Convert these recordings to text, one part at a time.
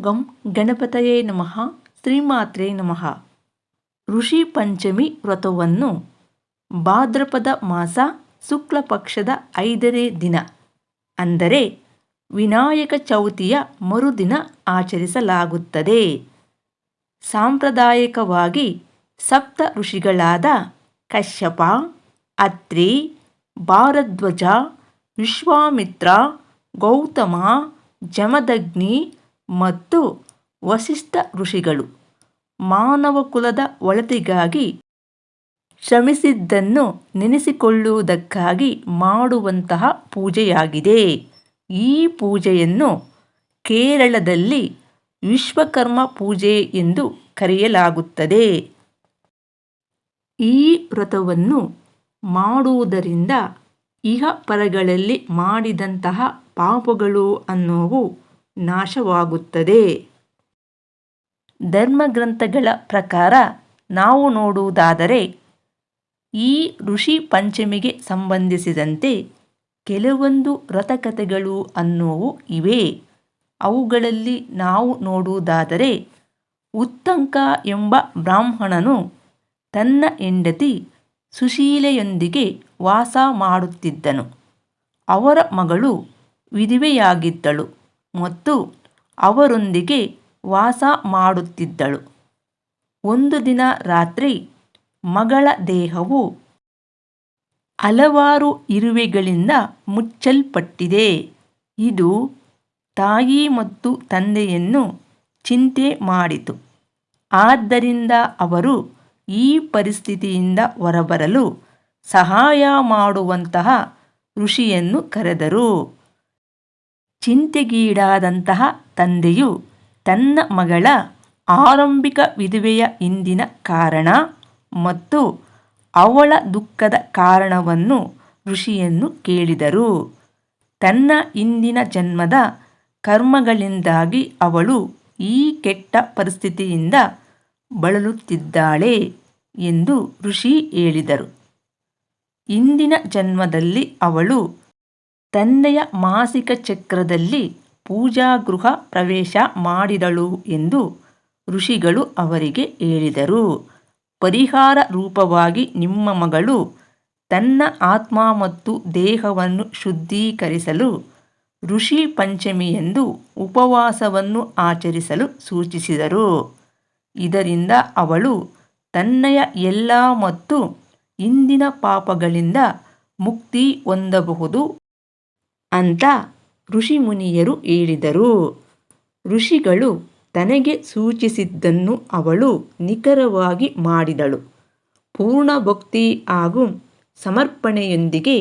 ಗಂ ಗಣಪತಯೇ ನಮಃ ಶ್ರೀಮಾತ್ರೇ ನಮಃ ಋಷಿ ಪಂಚಮಿ ವ್ರತವನ್ನು ಭಾದ್ರಪದ ಮಾಸ ಶುಕ್ಲಪಕ್ಷದ ಐದನೇ ದಿನ, ಅಂದರೆ ವಿನಾಯಕ ಚೌತಿಯ ಮರುದಿನ ಆಚರಿಸಲಾಗುತ್ತದೆ. ಸಾಂಪ್ರದಾಯಿಕವಾಗಿ ಸಪ್ತ ಋಷಿಗಳಾದ ಕಶ್ಯಪ, ಅತ್ರಿ, ಭಾರದ್ವಜ, ವಿಶ್ವಾಮಿತ್ರ, ಗೌತಮ, ಜಮದಗ್ನಿ ಮತ್ತು ವಸಿಷ್ಠ ಋಷಿಗಳು ಮಾನವ ಕುಲದ ಒಳಿತಿಗಾಗಿ ಶ್ರಮಿಸಿದ್ದನ್ನು ನೆನೆಸಿಕೊಳ್ಳುವುದಕ್ಕಾಗಿ ಮಾಡುವಂತಹ ಪೂಜೆಯಾಗಿದೆ. ಈ ಪೂಜೆಯನ್ನು ಕೇರಳದಲ್ಲಿ ವಿಶ್ವಕರ್ಮ ಪೂಜೆ ಎಂದು ಕರೆಯಲಾಗುತ್ತದೆ. ಈ ವ್ರತವನ್ನು ಮಾಡುವುದರಿಂದ ಇಹ ಪರಗಳಲ್ಲಿ ಮಾಡಿದಂತಹ ಪಾಪಗಳು ಅನ್ನುವು ನಾಶವಾಗುತ್ತದೆ. ಧರ್ಮಗ್ರಂಥಗಳ ಪ್ರಕಾರ ನಾವು ನೋಡುವುದಾದರೆ, ಈ ಋಷಿ ಪಂಚಮಿಗೆ ಸಂಬಂಧಿಸಿದಂತೆ ಕೆಲವೊಂದು ವ್ರತಕಥೆಗಳು ಅನ್ನುವು ಇವೆ. ಅವುಗಳಲ್ಲಿ ನಾವು ನೋಡುವುದಾದರೆ, ಉತ್ತಂಕ ಎಂಬ ಬ್ರಾಹ್ಮಣನು ತನ್ನ ಹೆಂಡತಿ ಸುಶೀಲೆಯೊಂದಿಗೆ ವಾಸ ಮಾಡುತ್ತಿದ್ದನು. ಅವರ ಮಗಳು ವಿಧವೆಯಾಗಿದ್ದಳು. ಮತ್ತು ಅವರೊಂದಿಗೆ ವಾಸ ಮಾಡುತ್ತಿದ್ದಳು. ಒಂದು ದಿನ ರಾತ್ರಿ ಮಗಳ ದೇಹವು ಹಲವಾರು ಇರುವೆಗಳಿಂದ ಮುಚ್ಚಲ್ಪಟ್ಟಿದೆ. ಇದು ತಾಯಿ ಮತ್ತು ತಂದೆಯನ್ನು ಚಿಂತೆ ಮಾಡಿತು. ಆದ್ದರಿಂದ ಅವರು ಈ ಪರಿಸ್ಥಿತಿಯಿಂದ ಹೊರಬರಲು ಸಹಾಯ ಮಾಡುವಂತಹ ಋಷಿಯನ್ನು ಕರೆದರು. ಚಿಂತೆಗೀಡಾದಂತಹ ತಂದೆಯು ತನ್ನ ಮಗಳ ಆರಂಭಿಕ ವಿಧವೆಯ ಇಂದಿನ ಕಾರಣ ಮತ್ತು ಅವಳ ದುಃಖದ ಕಾರಣವನ್ನು ಋಷಿಯನ್ನು ಕೇಳಿದರು. ತನ್ನ ಇಂದಿನ ಜನ್ಮದ ಕರ್ಮಗಳಿಂದಾಗಿ ಅವಳು ಈ ಕೆಟ್ಟ ಪರಿಸ್ಥಿತಿಯಿಂದ ಬಳಲುತ್ತಿದ್ದಾಳೆ ಎಂದು ಋಷಿ ಹೇಳಿದರು. ಇಂದಿನ ಜನ್ಮದಲ್ಲಿ ಅವಳು ತಂದೆಯ ಮಾಸಿಕ ಚಕ್ರದಲ್ಲಿ ಪೂಜಾಗೃಹ ಪ್ರವೇಶ ಮಾಡಿದಳು ಎಂದು ಋಷಿಗಳು ಅವರಿಗೆ ಹೇಳಿದರು. ಪರಿಹಾರ ರೂಪವಾಗಿ ನಿಮ್ಮ ಮಗಳು ತನ್ನ ಆತ್ಮ ಮತ್ತು ದೇಹವನ್ನು ಶುದ್ಧೀಕರಿಸಲು ಋಷಿ ಪಂಚಮಿ ಎಂದು ಉಪವಾಸವನ್ನು ಆಚರಿಸಲು ಸೂಚಿಸಿದರು. ಇದರಿಂದ ಅವಳು ತನ್ನಯ ಎಲ್ಲ ಮತ್ತು ಇಂದಿನ ಪಾಪಗಳಿಂದ ಮುಕ್ತಿ ಹೊಂದಬಹುದು. ಅಂತ ಋಷಿ ಮುನಿಯರು ಹೇಳಿದರು. ಋಷಿಗಳು ತನಗೆ ಸೂಚಿಸಿದ್ದನ್ನು ಅವಳು ನಿಖರವಾಗಿ ಮಾಡಿದಳು. ಪೂರ್ಣ ಭಕ್ತಿ ಹಾಗೂ ಸಮರ್ಪಣೆಯೊಂದಿಗೆ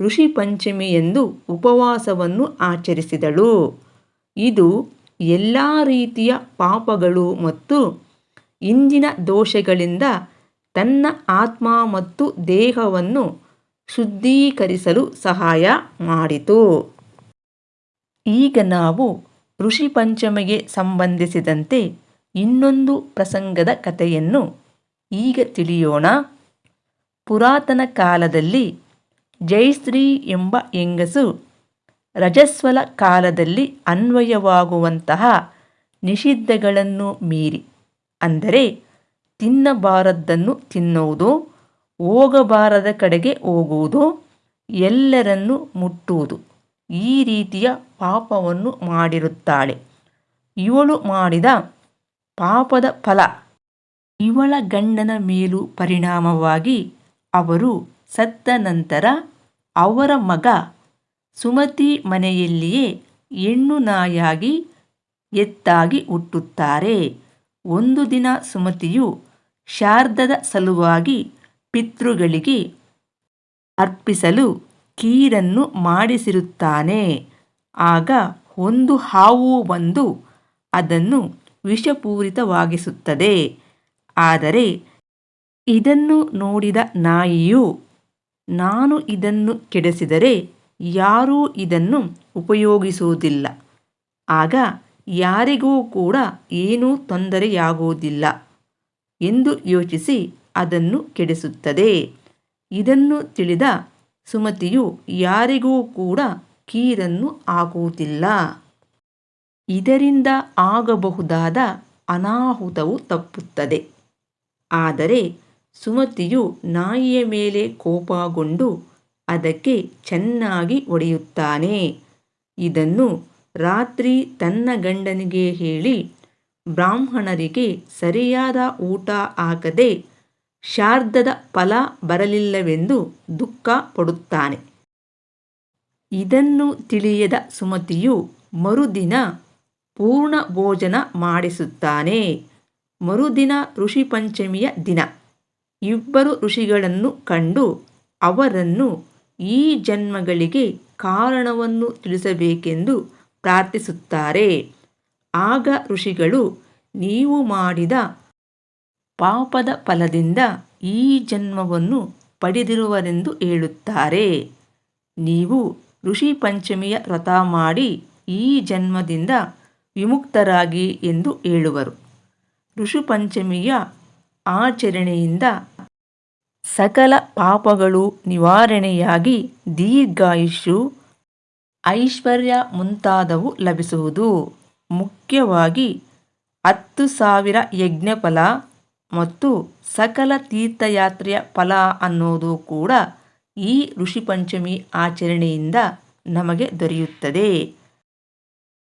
ಋಷಿ ಪಂಚಮಿ ಎಂದು ಉಪವಾಸವನ್ನು ಆಚರಿಸಿದಳು. ಇದು ಎಲ್ಲ ರೀತಿಯ ಪಾಪಗಳು ಮತ್ತು ಇಂದಿನ ದೋಷಗಳಿಂದ ತನ್ನ ಆತ್ಮ ಮತ್ತು ದೇಹವನ್ನು ಶುದ್ಧೀಕರಿಸಲು ಸಹಾಯ ಮಾಡಿತು. ಈಗ ನಾವು ಋಷಿ ಪಂಚಮಿಗೆ ಸಂಬಂಧಿಸಿದಂತೆ ಇನ್ನೊಂದು ಪ್ರಸಂಗದ ಕಥೆಯನ್ನು ಈಗ ತಿಳಿಯೋಣ. ಪುರಾತನ ಕಾಲದಲ್ಲಿ ಜೈಶ್ರೀ ಎಂಬ ಹೆಂಗಸು ರಜಸ್ವಲ ಕಾಲದಲ್ಲಿ ಅನ್ವಯವಾಗುವಂತಹ ನಿಷಿದ್ಧಗಳನ್ನು ಮೀರಿ, ಅಂದರೆ ತಿನ್ನಬಾರದ್ದನ್ನು ತಿನ್ನುವುದು ಹೋಗಬಾರದ ಕಡೆಗೆ ಹೋಗುವುದು, ಎಲ್ಲರನ್ನು ಮುಟ್ಟುವುದು. ಈ ರೀತಿಯ ಪಾಪವನ್ನು ಮಾಡಿರುತ್ತಾಳೆ. ಇವಳು ಮಾಡಿದ ಪಾಪದ ಫಲ. ಇವಳ ಗಂಡನ ಮೇಲೂ ಪರಿಣಾಮವಾಗಿ ಅವರು ಸತ್ತ ನಂತರ ಅವರ ಮಗ ಸುಮತಿ ಮನೆಯಲ್ಲಿಯೇ ಹೆಣ್ಣು ನಾಯಾಗಿ ಎತ್ತಾಗಿ ಹುಟ್ಟುತ್ತಾರೆ. ಒಂದು ದಿನ ಸುಮತಿಯು ಶಾರ್ದದ ಸಲುವಾಗಿ ಪಿತೃಗಳಿಗೆ ಅರ್ಪಿಸಲು ಕೀರನ್ನು ಮಾಡಿಸಿರುತ್ತಾನೆ. ಆಗ ಒಂದು ಹಾವು ಬಂದು ಅದನ್ನು ವಿಷಪೂರಿತವಾಗಿಸುತ್ತದೆ. ಆದರೆ ಇದನ್ನು ನೋಡಿದ ನಾಯಿಯು, ನಾನು ಇದನ್ನು ಕೆಡಿಸಿದರೆ ಯಾರೂ ಇದನ್ನು ಉಪಯೋಗಿಸುವುದಿಲ್ಲ. ಆಗ ಯಾರಿಗೂ ಕೂಡ ಏನೂ ತೊಂದರೆಯಾಗುವುದಿಲ್ಲ. ಎಂದು ಯೋಚಿಸಿ ಅದನ್ನು ಕೆಡಿಸುತ್ತದೆ. ಇದನ್ನು ತಿಳಿದ ಸುಮತಿಯು ಯಾರಿಗೂ ಕೂಡ ಕೀರನ್ನು ಆಗುವುದಿಲ್ಲ. ಇದರಿಂದ ಆಗಬಹುದಾದ ಅನಾಹುತವು ತಪ್ಪುತ್ತದೆ. ಆದರೆ ಸುಮತಿಯು ನಾಯಿಯ ಮೇಲೆ ಕೋಪಗೊಂಡು ಅದಕ್ಕೆ ಚೆನ್ನಾಗಿ ಒಡೆಯುತ್ತಾನೆ ಇದನ್ನು ರಾತ್ರಿ ತನ್ನ ಗಂಡನಿಗೆ ಹೇಳಿ ಬ್ರಾಹ್ಮಣರಿಗೆ ಸರಿಯಾದ ಊಟ ಆಗದೆ ಶಾರ್ದದ ಫಲ ಬರಲಿಲ್ಲವೆಂದು ದುಃಖ ಪಡುತ್ತಾನೆ. ಇದನ್ನು ತಿಳಿಯದ ಸುಮತಿಯು ಮರುದಿನ ಪೂರ್ಣ ಭೋಜನ ಮಾಡಿಸುತ್ತಾನೆ. ಮರುದಿನ ಋಷಿ ಪಂಚಮಿಯ ದಿನ. ಇಬ್ಬರು ಋಷಿಗಳನ್ನು ಕಂಡು ಅವರನ್ನು ಈ ಜನ್ಮಗಳಿಗೆ ಕಾರಣವನ್ನು ತಿಳಿಸಬೇಕೆಂದು ಪ್ರಾರ್ಥಿಸುತ್ತಾರೆ. ಆಗ ಋಷಿಗಳು, ನೀವು ಮಾಡಿದ ಪಾಪದ ಫಲದಿಂದ ಈ ಜನ್ಮವನ್ನು ಪಡೆದಿರುವರೆಂದು ಹೇಳುತ್ತಾರೆ. ನೀವು ಋಷಿ ಪಂಚಮಿಯ ವ್ರತ ಮಾಡಿ ಈ ಜನ್ಮದಿಂದ ವಿಮುಕ್ತರಾಗಿ ಎಂದು ಹೇಳುವರು. ಋಷಿ ಪಂಚಮಿಯ ಆಚರಣೆಯಿಂದ ಸಕಲ ಪಾಪಗಳು ನಿವಾರಣೆಯಾಗಿ ದೀರ್ಘಾಯುಷು ಐಶ್ವರ್ಯ ಮುಂತಾದವು ಲಭಿಸುವುದು. ಮುಖ್ಯವಾಗಿ ಹತ್ತು ಸಾವಿರ ಯಜ್ಞಫಲ ಮತ್ತು ಸಕಲ ತೀರ್ಥಯಾತ್ರೆಯ ಫಲ ಅನ್ನೋದು ಕೂಡ ಈ ಋಷಿ ಪಂಚಮಿ ಆಚರಣೆಯಿಂದ ನಮಗೆ ದೊರೆಯುತ್ತದೆ.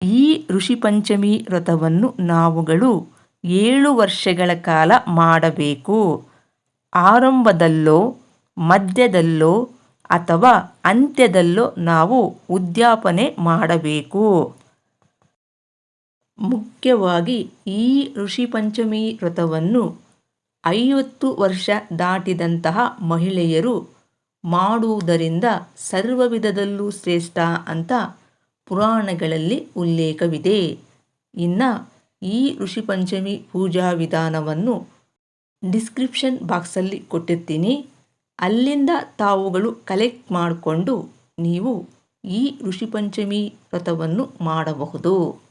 ಈ ಋಷಿ ಪಂಚಮಿ ವ್ರತವನ್ನು ನಾವುಗಳು ಏಳು ವರ್ಷಗಳ ಕಾಲ ಮಾಡಬೇಕು. ಆರಂಭದಲ್ಲೋ, ಮಧ್ಯದಲ್ಲೋ ಅಥವಾ ಅಂತ್ಯದಲ್ಲೋ ನಾವು ಉದ್ಯಾಪನೆ ಮಾಡಬೇಕು. ಮುಖ್ಯವಾಗಿ ಈ ಋಷಿ ಪಂಚಮಿ ವ್ರತವನ್ನು ಐವತ್ತು ವರ್ಷ ದಾಟಿದಂತಹ ಮಹಿಳೆಯರು ಮಾಡುವುದರಿಂದ ಸರ್ವ ವಿಧದಲ್ಲೂ ಶ್ರೇಷ್ಠ ಅಂತ ಪುರಾಣಗಳಲ್ಲಿ ಉಲ್ಲೇಖವಿದೆ. ಇನ್ನು ಈ ಋಷಿ ಪಂಚಮಿ ಪೂಜಾ ವಿಧಾನವನ್ನು ಡಿಸ್ಕ್ರಿಪ್ಷನ್ ಬಾಕ್ಸಲ್ಲಿ ಕೊಟ್ಟಿರ್ತೀನಿ. ಅಲ್ಲಿಂದ ತಾವುಗಳು ಕಲೆಕ್ಟ್ ಮಾಡಿಕೊಂಡು ನೀವು ಈ ಋಷಿ ಪಂಚಮಿ ವ್ರತವನ್ನು ಮಾಡಬಹುದು.